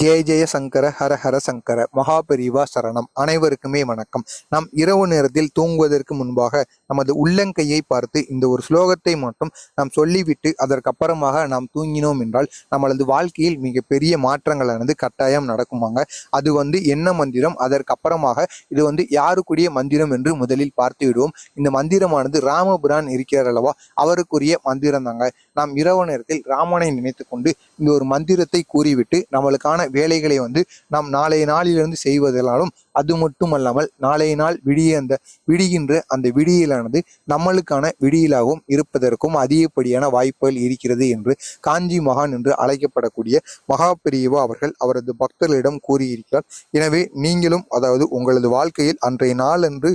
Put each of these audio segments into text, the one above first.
ஜெய ஜெய சங்கர ஹர ஹர சங்கர மகாபெரிவா சரணம். அனைவருக்குமே வணக்கம். நாம் இரவு நேரத்தில் தூங்குவதற்கு முன்பாக நமது உள்ளங்கையை பார்த்து இந்த ஒரு ஸ்லோகத்தை மட்டும் நாம் சொல்லிவிட்டு அதற்கப்புறமாக நாம் தூங்கினோம் என்றால் நம்மளது வாழ்க்கையில் மிகப்பெரிய மாற்றங்களானது கட்டாயம் நடக்குமாங்க. அது வந்து என்ன மந்திரம்? அதற்கப்புறமாக இது வந்து யாருக்குரிய மந்திரம் என்று முதலில் பார்த்து விடுவோம். இந்த மந்திரமானது ராமபுரான் இருக்கிறார் அல்லவா? அவருக்குரிய மந்திரம் தாங்க நாம் இரவு நேரத்தில் ராமனை நினைத்து கொண்டு இந்த ஒரு மந்திரத்தை கூறிவிட்டு நம்மளுக்கான வேலைகளை வந்து நாம் நாளைய நாளிலிருந்து செய்வதனாலும் அது மட்டுமல்லாமல் நாளைய நாள் விடிய அந்த விடுகின்ற அந்த விடியலானது நம்மளுக்கான விடியலாகவும் இருப்பதற்கும் அதிகப்படியான வாய்ப்புகள் இருக்கிறது என்று காஞ்சி மகான் என்று அழைக்கப்படக்கூடிய மகா பெரியவா அவர்கள் அவரது பக்தர்களிடம் கூறியிருக்கிறார். எனவே நீங்களும் அதாவது உங்களது வாழ்க்கையில் அன்றைய நாளன்று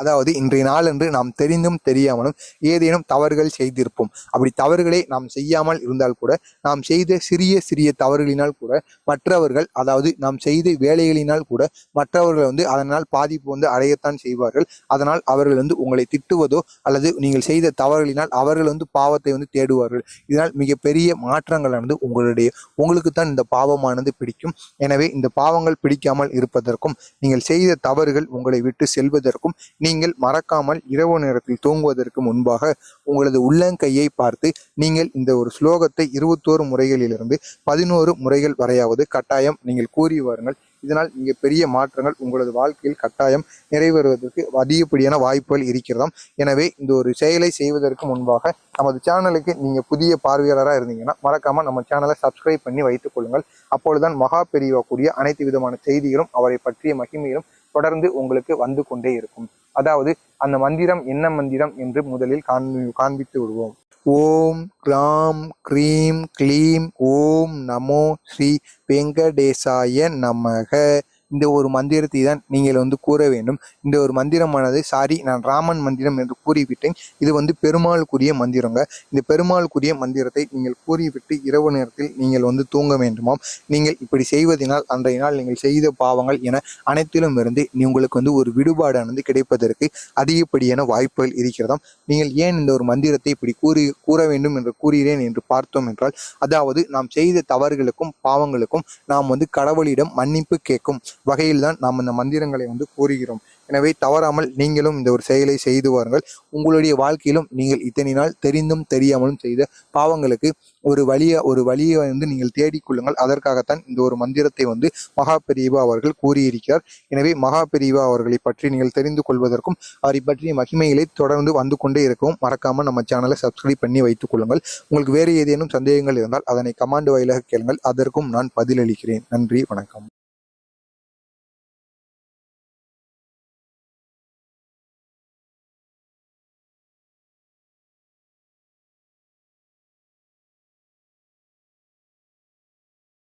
அதாவது இன்றைய நாளன்று நாம் தெரிந்தும் தெரியாமலும் ஏதேனும் தவறுகள் செய்திருப்போம். அப்படி தவறுகளை நாம் செய்யாமல் இருந்தால் கூட நாம் செய்த சிறிய சிறிய தவறுகளினால் கூட மற்றவர்கள் அதாவது நாம் செய்த வேலைகளினால் கூட மற்றவர்கள் வந்து அதனால் பாதிப்பு வந்து அடையத்தான் செய்வார்கள். அதனால் அவர்கள் வந்து உங்களை திட்டுவதோ அல்லது நீங்கள் செய்த தவறுகளினால் அவர்கள் வந்து பாவத்தை வந்து தேடுவார்கள். இதனால் மிகப்பெரிய மாற்றங்களானது உங்களுடைய உங்களுக்கு தான் இந்த பாவமானது பிடிக்கும். எனவே இந்த பாவங்கள் பிடிக்காமல் இருப்பதற்கும் நீங்கள் செய்த தவறுகள் உங்களை விட்டு செல்வதற்கும் நீங்கள் மறக்காமல் இரவு நேரத்தில் தூங்குவதற்கு முன்பாக உங்களது உள்ளங்கையை பார்த்து நீங்கள் இந்த ஒரு ஸ்லோகத்தை இருபத்தோரு முறைகளிலிருந்து பதினோரு முறைகள் வரையாவது கட்டாயம் நீங்கள் கூறி வாருங்கள். இதனால் மிகப்பெரிய மாற்றங்கள் உங்களது வாழ்க்கையில் கட்டாயம் நிறைவேறுவதற்கு அதிகப்படியான வாய்ப்புகள் இருக்கிறதாம். எனவே இந்த ஒரு செயலை செய்வதற்கு முன்பாக நமது சேனலுக்கு நீங்கள் புதிய பார்வையாளராக இருந்தீங்கன்னா மறக்காமல் நம்ம சேனலை சப்ஸ்கிரைப் பண்ணி வைத்துக் கொள்ளுங்கள். அப்பொழுதுதான் மகா பெரியவா கூடிய அனைத்து விதமான செய்திகளும் அவரை பற்றிய மகிமையிலும் தொடர்ந்து உங்களுக்கு வந்து கொண்டே இருக்கும். அதாவது அந்த மந்திரம் என்ன மந்திரம் என்று முதலில் காண்பி காண்பித்து விடுவோம். ஓம் கிராம் க்ரீம் க்ளீம் ஓம் நமோ ஸ்ரீ வெங்கடேசாய நமக. இந்த ஒரு மந்திரத்தை தான் நீங்கள் வந்து கூற வேண்டும். இந்த ஒரு மந்திரமானது சாரி நான் ராமன் மந்திரம் என்று கூறிவிட்டேன். இது வந்து பெருமாளுக்குரிய மந்திரங்க. இந்த பெருமாளுக்குரிய மந்திரத்தை நீங்கள் கூறிவிட்டு இரவு நேரத்தில் நீங்கள் வந்து தூங்க வேண்டுமாம். நீங்கள் இப்படி செய்வதனால் அன்றைய நாள் நீங்கள் செய்த பாவங்கள் என அனைத்திலும் இருந்து உங்களுக்கு வந்து ஒரு விடுபாடானது கிடைப்பதற்கு அதிகப்படியான வாய்ப்புகள் இருக்கிறதாம். நீங்கள் ஏன் இந்த ஒரு மந்திரத்தை இப்படி கூறி கூற வேண்டும் என்று கூறுகிறேன் என்று பார்த்தோம் என்றால் அதாவது நாம் செய்த தவறுகளுக்கும் பாவங்களுக்கும் நாம் வந்து கடவுளிடம் மன்னிப்பு கேட்கும். வகையில் தான் நாம் இந்த மந்திரங்களை வந்து கூறுகிறோம். எனவே தவறாமல் நீங்களும் இந்த ஒரு செயலை செய்து வாருங்கள். உங்களுடைய வாழ்க்கையிலும் நீங்கள் இத்தனை நாள் தெரிந்தும் தெரியாமலும் செய்த பாவங்களுக்கு ஒரு வழியை ஒரு வழியை வந்து நீங்கள் தேடிக்கொள்ளுங்கள் அதற்காகத்தான் இந்த ஒரு மந்திரத்தை வந்து மகா பெரியவா அவர்கள் கூறியிருக்கிறார். எனவே மகா பெரியவா அவர்களை பற்றி நீங்கள் தெரிந்து கொள்வதற்கும் அவரை பற்றிய மகிமைகளை தொடர்ந்து வந்து கொண்டே இருக்கவும் மறக்காமல் நம்ம சேனலை சப்ஸ்கிரைப் பண்ணி வைத்துக் கொள்ளுங்கள். உங்களுக்கு வேறு ஏதேனும் சந்தேகங்கள் இருந்தால் அதனை கமாண்ட் வாயிலாக கேளுங்கள். அதற்கும் நான் பதிலளிக்கிறேன். நன்றி வணக்கம்.